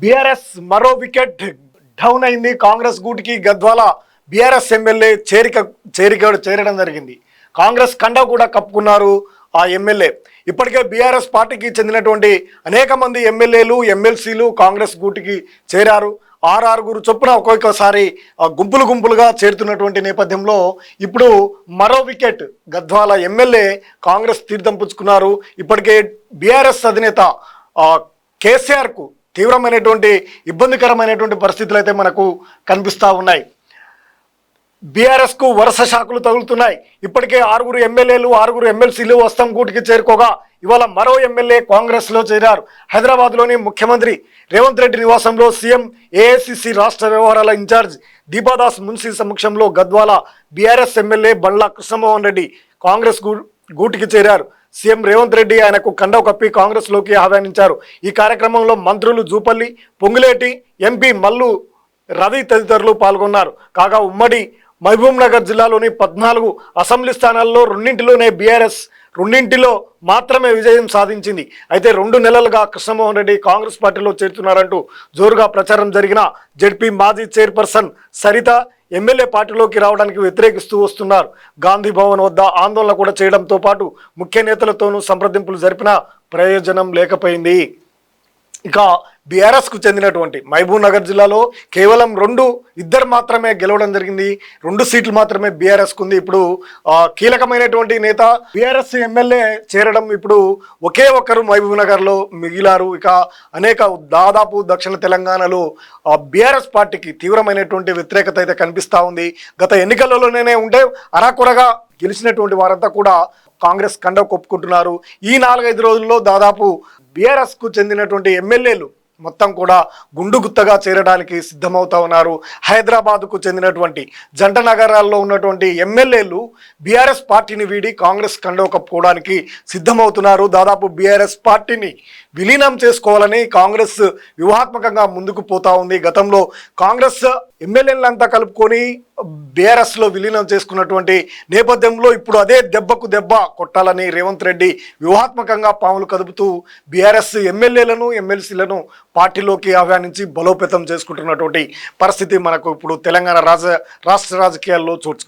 BRS మరో wicket down అయింది. కాంగ్రెస్ గూటికి గద్వాల బీఆర్ఎస్ ఎమ్మెల్యే చేరిక చేరిక చేరడం జరిగింది. కాంగ్రెస్ కండ కూడా కప్పుకున్నారు ఆ ఎమ్మెల్యే. ఇప్పటికే బీఆర్ఎస్ పార్టీకి చెందినటువంటి అనేక మంది ఎమ్మెల్యేలు ఎమ్మెల్సీలు కాంగ్రెస్ గూటికి చేరారు. ఆరారుగురు చొప్పున ఒక్కొక్కసారి గుంపులు గుంపులుగా చేరుతున్నటువంటి నేపథ్యంలో ఇప్పుడు మరో వికెట్ గద్వాల ఎమ్మెల్యే కాంగ్రెస్ తీర్థం పుచ్చుకున్నారు. ఇప్పటికే బీఆర్ఎస్ అధినేత కేసీఆర్కు తీవ్రమైనటువంటి ఇబ్బందికరమైనటువంటి పరిస్థితులు అయితే మనకు కనిపిస్తూ ఉన్నాయి. బీఆర్ఎస్కు వరుస షాకులు తగులుతున్నాయి. ఇప్పటికే ఆరుగురు ఎమ్మెల్యేలు ఆరుగురు ఎమ్మెల్సీలు వస్తం గూటికి చేరుకోగా ఇవాళ మరో ఎమ్మెల్యే కాంగ్రెస్లో చేరారు. హైదరాబాద్లోని ముఖ్యమంత్రి రేవంత్ రెడ్డి నివాసంలో సీఎం ఏఐసిసి రాష్ట్ర వ్యవహారాల ఇన్ఛార్జ్ దీపాదాస్ మున్సీ సమక్షంలో గద్వాల బీఆర్ఎస్ ఎమ్మెల్యే బండ్ల కృష్ణమోహన్ రెడ్డి కాంగ్రెస్ గూ గూటికి చేరారు. సీఎం రేవంత్ రెడ్డి ఆయనకు కండవ కప్పి కాంగ్రెస్లోకి ఆహ్వానించారు. ఈ కార్యక్రమంలో మంత్రులు జూపల్లి పొంగులేటి ఎంపీ మల్లు రవి తదితరులు పాల్గొన్నారు. కాగా ఉమ్మడి మహబూబ్ నగర్ జిల్లాలోని పద్నాలుగు అసెంబ్లీ స్థానాల్లో రెండింటిలోనే బీఆర్ఎస్ రెండింటిలో మాత్రమే విజయం సాధించింది. అయితే రెండు నెలలుగా కృష్ణమోహన్ రెడ్డి కాంగ్రెస్ పార్టీలో చేరుతున్నారంటూ జోరుగా ప్రచారం జరిగిన జడ్పీ మాజీ చైర్పర్సన్ సరిత ఎమ్మెల్యే పార్టీలోకి రావడానికి వ్యతిరేకిస్తూ వస్తున్నారు. గాంధీ భవన్ వద్ద ఆందోళన కూడా చేయడంతో పాటు ముఖ్య నేతలతోనూ సంప్రదింపులు జరిపినా ప్రయోజనం లేకపోయింది. ఇక బీఆర్ఎస్కు చెందినటువంటి మహబూబ్ నగర్ జిల్లాలో కేవలం రెండు ఇద్దరు మాత్రమే గెలవడం జరిగింది. రెండు సీట్లు మాత్రమే బీఆర్ఎస్కు ఉంది. ఇప్పుడు కీలకమైనటువంటి నేత బీఆర్ఎస్ ఎమ్మెల్యే చేరడం ఇప్పుడు ఒకే ఒక్కరు మహబూబ్ నగర్లో మిగిలారు. ఇక అనేక దాదాపు దక్షిణ తెలంగాణలో బీఆర్ఎస్ పార్టీకి తీవ్రమైనటువంటి వ్యతిరేకత అయితే కనిపిస్తూ ఉంది. గత ఎన్నికలలోనే ఉంటే అరాకొరగా గెలిచినటువంటి వారంతా కూడా కాంగ్రెస్ కండ కొప్పుకుంటున్నారు. ఈ నాలుగైదు రోజుల్లో దాదాపు బీఆర్ఎస్కు చెందినటువంటి ఎమ్మెల్యేలు మొత్తం కూడా గుండు గుత్తగా చేరడానికి సిద్ధమవుతా ఉన్నారు. హైదరాబాద్కు చెందినటువంటి జంట నగరాల్లో ఉన్నటువంటి ఎమ్మెల్యేలు బీఆర్ఎస్ పార్టీని వీడి కాంగ్రెస్ కండవ సిద్ధమవుతున్నారు. దాదాపు బీఆర్ఎస్ పార్టీని విలీనం చేసుకోవాలని కాంగ్రెస్ వ్యూహాత్మకంగా ముందుకు పోతా ఉంది. గతంలో కాంగ్రెస్ ఎమ్మెల్యేలంతా కలుపుకొని బీఆర్ఎస్లో విలీనం చేసుకున్నటువంటి నేపథ్యంలో ఇప్పుడు అదే దెబ్బకు దెబ్బ కొట్టాలని రేవంత్ రెడ్డి వ్యూహాత్మకంగా పాములు కదుపుతూ బీఆర్ఎస్ ఎమ్మెల్యేలను ఎమ్మెల్సీలను పార్టీలోకి ఆహ్వానించి బలోపేతం చేసుకుంటున్నటువంటి పరిస్థితి మనకు ఇప్పుడు తెలంగాణ రాజ రాష్ట్ర రాజకీయాల్లో చోటు